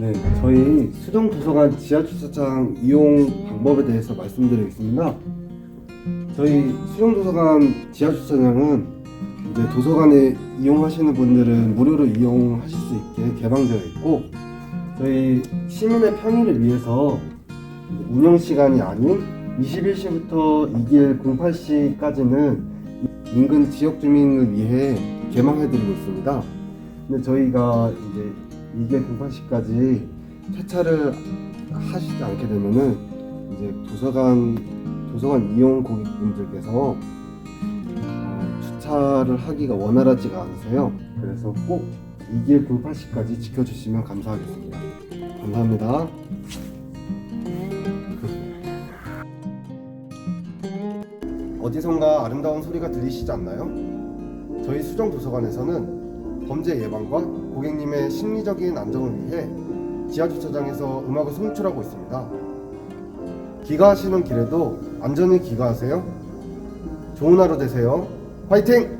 네, 저희 수정 도서관 지하 주차장 이용 방법에 대해서 말씀드리겠습니다. 저희 수정 도서관 지하 주차장은 이제 도서관에 이용하시는 분들은 무료로 이용하실 수 있게 개방되어 있고 저희 시민의 편의를 위해서 운영 시간이 아닌 21시부터 2길 08시까지는 인근 지역 주민을 위해 개방해드리고 있습니다. 근데 저희가 이제 2길 08시까지 폐차를 하시지 않게 되면은 이제 도서관 도서관 이용 고객분들께서 어, 주차를 하기가 원활하지가 않으세요. 그래서 꼭 2길 08시까지 지켜주시면 감사하겠습니다. 감사합니다. 어디선가 아름다운 소리가 들리시지 않나요? 저희 수정 도서관에서는 범죄 예방과 고객님의 심리적인 안정을 위해 지하 주차장에서 음악을 송출하고 있습니다. 귀가하시는 길에도 안전히 귀가하세요. 좋은 하루 되세요. 화이팅!